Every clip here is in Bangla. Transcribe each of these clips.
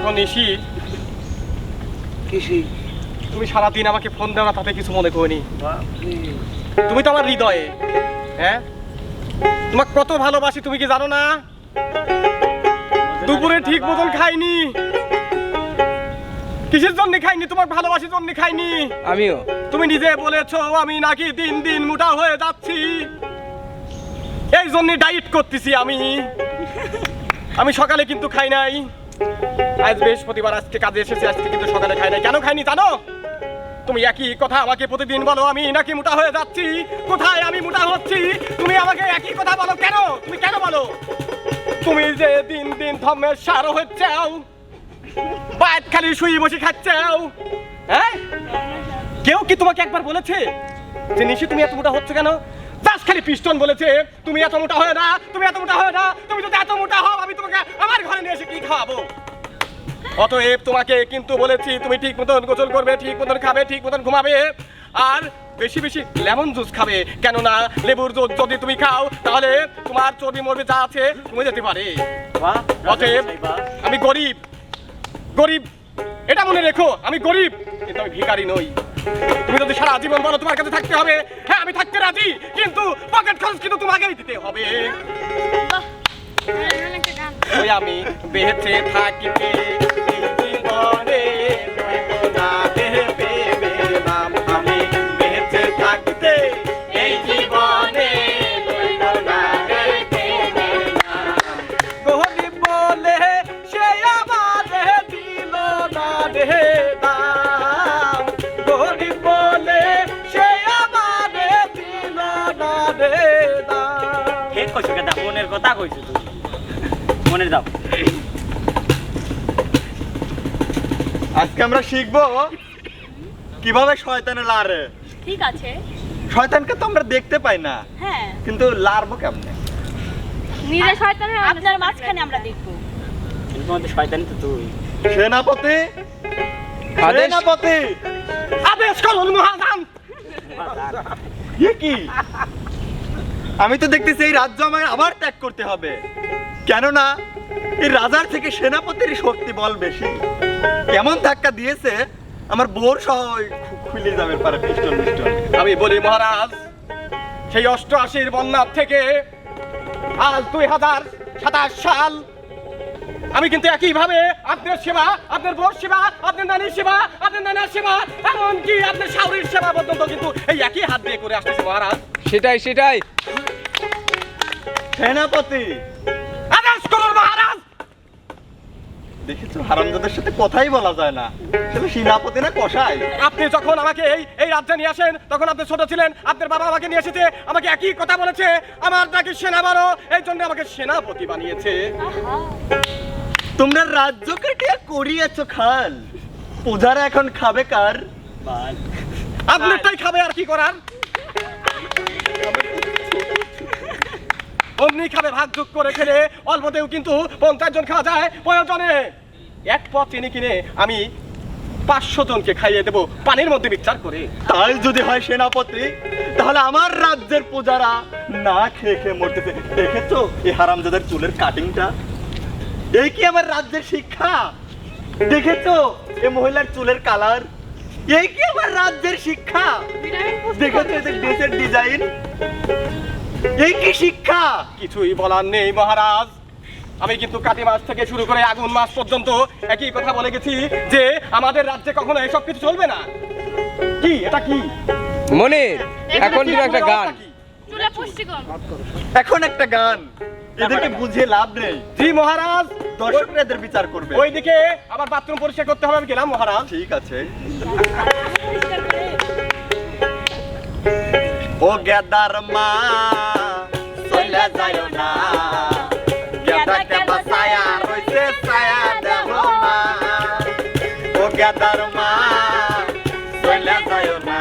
দেখো নিশি কিসি? তুমি সারাদিন আমাকে ফোন দাও না তাতে কিছু মনে করিনি তুমি তো আমার হৃদয়ে হ্যাঁ? তোমাকে কত ভালোবাসি তুমি কি জানো না? দুপুরে ঠিক মতন খাইনি। কিসের জন্য খাইনি? তোমার ভালোবাসির জন্য খাইনি। আমিও। তুমি নিজে বলেছ আমি নাকি দিন দিন মোটা হয়ে যাচ্ছি। এই জন্য ডায়েট করতেছি আমি। আমি সকালে কিন্তু খাই নাই। আজ বৃহস্পতিবার, আজকে কাজে এসেছি, আজকে কিন্তু সকালে খাই নাই। কেন খাইনি জানো? তুমি একই কথা আমাকে প্রতিদিন বলো, আমি নাকি মোটা হয়ে যাচ্ছি? কোথায় আমি মোটা হচ্ছি? তুমি আমাকে একই কথা বলো কেন? তুমি কেন বলো? তুমি যে দিন দিন ধর্মের সার হচ্ছাও বাদ খালি শুয়ে বসে খাচ্ছাও হ্যাঁ? কেউ কি তোমাকে একবার বলেছে যে নিশি তুমি এত মোটা হচ্ছে কেন? জাস্ট খালি পিস্টন বলেছে তুমি এত মোটা হয় না তুমি এত মোটা হয় না তুমি যদি এত মোটা হও আমি তোমাকে আমার ঘরে নিয়ে এসে কি খাওয়াবো? অতএব তোমাকে কিন্তু বলেছি তুমি ঠিক মতন গোসল করবে ঠিক মতন খাবে ঠিক মতন ঘুমাবে আর বেশি বেশি লেমন জুস খাবে। কেননা লেবুর জুস যদি তুমি খাও তাহলে তোমার চর্বি মরবি যা আছে কমে যেতে পারে। অতএব আমি গরিব গরিব এটা মনে রেখো আমি গরিব কিন্তু আমি ভিখারি নই। তুমি যদি সারা জীবন বলো তোমার কাছে থাকতে হবে হ্যাঁ আমি থাকতে রাজি কিন্তু পকেট খরচ কিন্তু তোমাকেই দিতে হবে। ওই আমি বেঁচে থাকিতে জীবনে আজকে আমরা শিখব কীভাবে শয়তানে লারে। ঠিক আছে। শয়তানকে তো আমরা দেখতে পাই না। হ্যাঁ। কিন্তু লারবো কেমনে? নিজে শয়তানের আপনার মাঝখানে আমরা দেখব। কিন্তু তোমাদের শয়তানি তো তুই। সেনাপতি। সেনাপতি। আদেশ করুন মহাদান কি? আমি তো দেখতেছি এই রাজ্য আমায় আবার ত্যাগ করতে হবে। কেননা এই রাজার থেকে সেনাপতির শক্তি বল বেশি। কেমন ধাক্কা দিয়েছে আমার বোর সহ খুলে যাবে পারে পিস্টল পিস্টল আমি বলি মহারাজ সেই অষ্টআশির বন্যার থেকে আজ দুই হাজার সাতাশ সাল আমি কিন্তু একইভাবে আপনার সেবা আপনার বোর সেবা আপনার নানির সেবা আপনার নানার সেবা এমনকি আপনার শাওরির সেবা পর্যন্ত কিন্তু এই একই হাত দিয়ে করে আসতেছে মহারাজ। সেটাই সেটাই। সেনাপতি আদেশ করুন দেখেছ? হারামজাদের সাথে কথাই বলা যায় না। সেটা সেনাপতি না কষাই আপনি যখন আমাকে এই এই রাজ্যে নিয়ে আসেন তখন আপনি ছোট ছিলেন আপনার বাবা আমাকে নিয়ে এসেছে আমাকে একই কথা বলেছে আমার নাকি সেনা বারো এই জন্য আমাকে সেনাপতি বানিয়েছে। তোমরা রাজ্য কাটিয়া করিয়াছ খাল। পূজারা এখন খাবে কার? বাল। আপনারটাই খাবে আর কি করার? অমনি খাবে ভাগ যোগ করে খেলে অল্পতেও কিন্তু পঞ্চাশ জন খাওয়া যায় প্রয়োজনে। এক পথ চিনি কিনে আমি পাঁচশো জনকে খাইয়ে দেবো পানির মধ্যে বিচার করে। তাই যদি হয় সেনাপতি, তাহলে আমার রাজ্যের পূজারা না খেয়ে খেয়ে মরতেছে। দেখেছ এই হারামজাদের চুলের কাটিংটা এই কি আমার রাজ্যের শিক্ষা? দেখেছ এ মহিলার চুলের কালার এই কি আমার রাজ্যের শিক্ষা? দেখেছ এদের ড্রেসের ডিজাইন এই কি শিক্ষা? কিছুই বলার নেই মহারাজ। আমি কিন্তু কাতি মাস থেকে শুরু করে আগুন মাস পর্যন্ত একই কথা বলে গেছি যে আমাদের রাজ্যে কখনো এসব কিছু চলবে না। কি? এটা কি? মনির এখন কিন্তু একটা গান। এখন একটা গান। এদেরকে বুঝিয়ে লাভ নেই। জি মহারাজ। দর্শকরা এদের বিচার করবে। ওইদিকে আবার বাথরুম পরিষ্কার করতে হবে আমি গেলাম মহারাজ। ঠিক আছে। ও গেদার মা চলে যায় না। গেদার মা চলে যায় না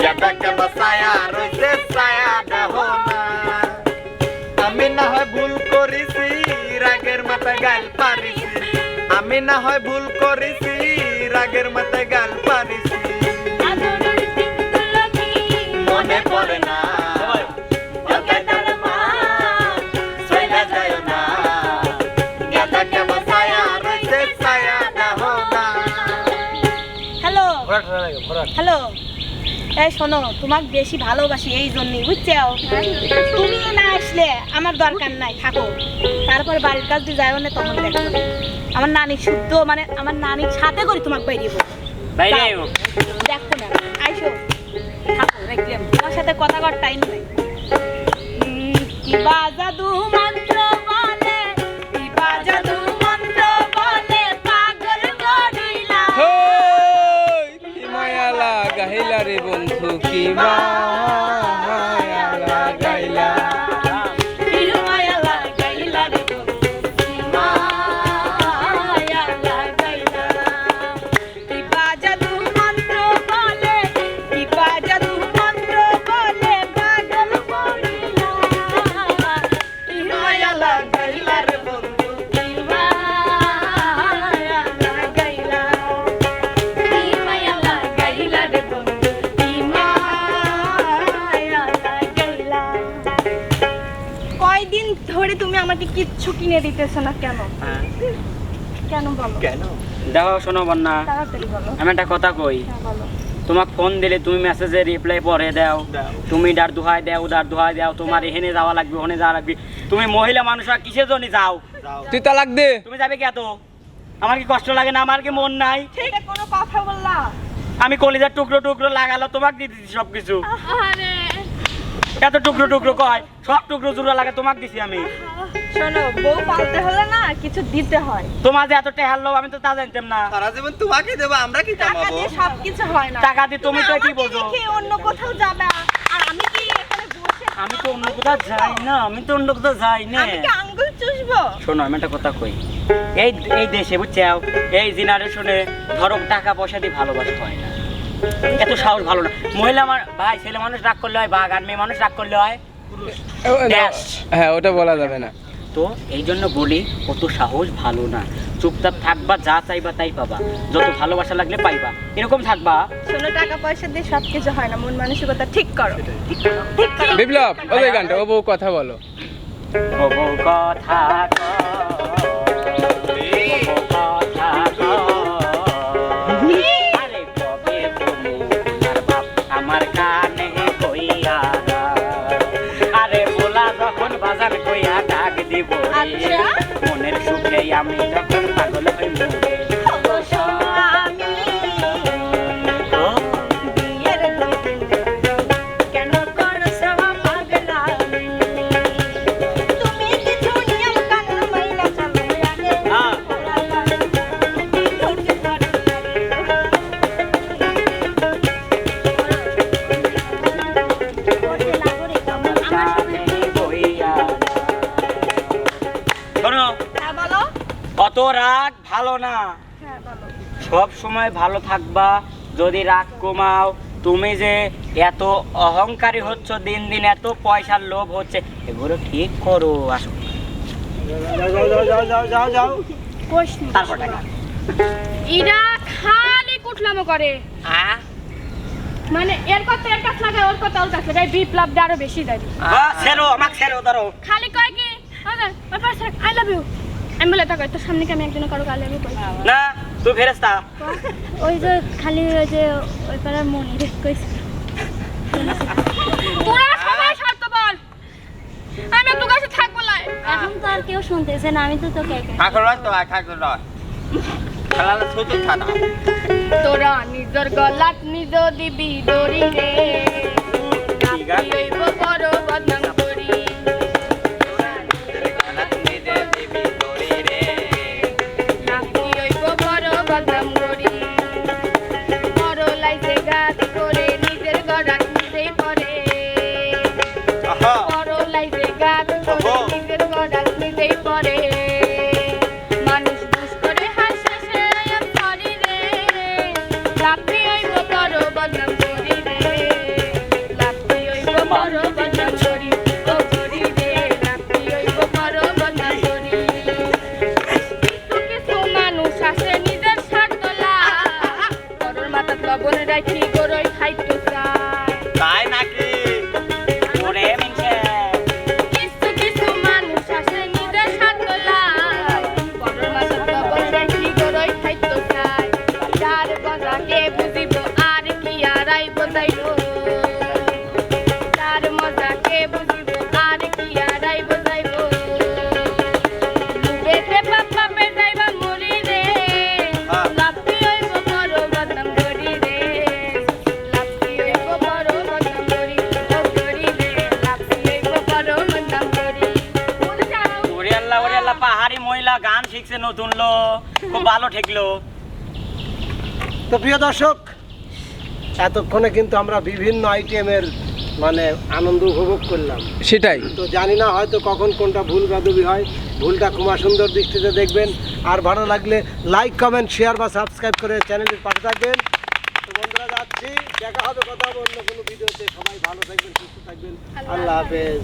গেদাকে বাসায়া রইছে ছায়া দেহ না আমি না হয় ভুল করেছি রাগের মাথায় গাল পারিছি আমি না হয় ভুল করেছি রাগের মাথায় গাল পারিছি মনে পড়ে না এই শোনো তোমাকে বেশি ভালোবাসি এই জন্যই বুঝছ? তুমি না আসলে আমার দরকার নাই থাকো। তারপরে বাড়ির কাজ দিয়ে যাই না তখন দেখো। আমার নানি শুদ্ধ মানে আমার নানির সাথে করে তোমাকে বাইরে বাইরে দেখো না আইসো। থাকো দেখলাম। তোমার সাথে কথা কর টাইম নেই। কি বাজাদু মন্ত্র আমাকে কিচ্ছু কিনে দিতেছো না কেন? কেন বলো? দেখো শোনো বন্যা। আমি একটা কথা কই। হ্যাঁ তোমাক ফোন দিলে তুমি মেসেজে রিপ্লাই পরে দাও। তুমি ডার দুহাই দাও ডার দুহাই দাও। তোমার এখানে যাওয়া লাগবে ওখানে যাওয়া লাগবে। তুমি মহিলা মানুষরা কিসের জন্য যাও? তুই তালাক লাগবে। তুমি যাবে কি এত? আমার কি কষ্ট লাগে না? আমার কি মন নাই? ঠিক কোনো কথা বললা। আমি কলিজার টুকরো টুকরো লাগালো তোমাকে দিয়ে দিচ্ছি সবকিছু। আরে এত টুকরো টুকরো কয় সব টুকরো টুকরো লাগে তোমাকে দিছি আমি। শোনো বউ পালতে হলে না কিছু দিতে হয়। তোমার যে এত টেহার লোভ আমি তো তা জানতাম না। সারা জীবন তোমাকে দেবো আমরা কি টাকা দিয়ে সব কিছু হয় না। টাকা দিয়ে তুমি তো কি বোঝো? অন্য কোথাও যাবে আর আমি কি এখানে বসে আমি তো অন্য কোথাও যাই না আমি তো অন্য কোথাও যাই না। আমি কি আঙ্গুল চুষবো? শোনো আমি একটা কথা কই। এই এই দেশে বুঝছ? এই জেনারেশনে ধরো টাকা পয়সা দিয়ে ভালোবাসা হয় না। এত সাহস ভালো না। মহিলা আমার ভাই ছেলে মানুষ রাগ করলে হয় বাঘ আর মেয়ে মানুষ রাগ করলে হয়। হ্যাঁ ওটা বলা যাবে না। তো এই জন্য বলি অত সাহস ভালো না। চুপচাপ থাকবা যা চাইবা তাই পাবা। যত ভালোবাসা লাগলে পাইবা। এরকম থাকবা। শোনো টাকা পয়সা দিয়ে সব কিছু হয় না মন মানসিকতা ঠিক করো। ঠিক বিপ্লব ওই গানটা ও বউ কথা বলো। ও বউ কথা আচ্ছা। মনের সুখে আমি যখন অত রাগ ভালো না। হ্যাঁ, সব সময় ভালো থাকবা যদি রাগ কমাও তুমি যে এত অহংকারী হচ্ছ দিন দিন এত পয়সার লোভ হচ্ছে এগুলো ঠিক করো আসো। তারপর টাকা ইরা খালি কুটলামো করে। আ? মানে এর কথা এর কাছে লাগে ওর কথা ওর কাছে লাগায় বিপ্লব আরও বেশি দেয়। আমাকে ধরো। খালি কয় কি? আই লাভ ইউ আমি বলে তোর সামনে কি আমি একজন কারও ইউ কই না তুই ফেরেস্তা ওই যে খালি ওই যে ওই পাড়ার মনি কইছে। তোরা সবাই শর্ত বল আমি তোর কাছে থাকব লাই এখন তো আর কেউ শুনতেছে না আমি তো তোকে ঠাকুর রয় তো ঠাকুর রয় খেলালে ছোট থানা তোরা নিজর গলাত নিজ দিবি দড়ি রে। বড় বদনাম। happy. ভালো ঠেকলো। তো প্রিয় দর্শক এতক্ষণে কিন্তু আমরা বিভিন্ন আইটেমের মানে আনন্দ উপভোগ করলাম। সেটাই। তো জানি না হয়তো কখন কোনটা ভুল বাদবি হয় ভুলটা খুব সুন্দর দৃষ্টিতে দেখবেন। আর ভালো লাগলে লাইক কমেন্ট শেয়ার বা সাবস্ক্রাইব করে চ্যানেলের পাশে থাকবেন। তো বন্ধুরা যাচ্ছি। দেখা হবে কথা হবে অন্য কোনো ভিডিওতে। সবাই ভালো থাকবেন সুস্থ থাকবেন। আল্লাহ হাফেজ।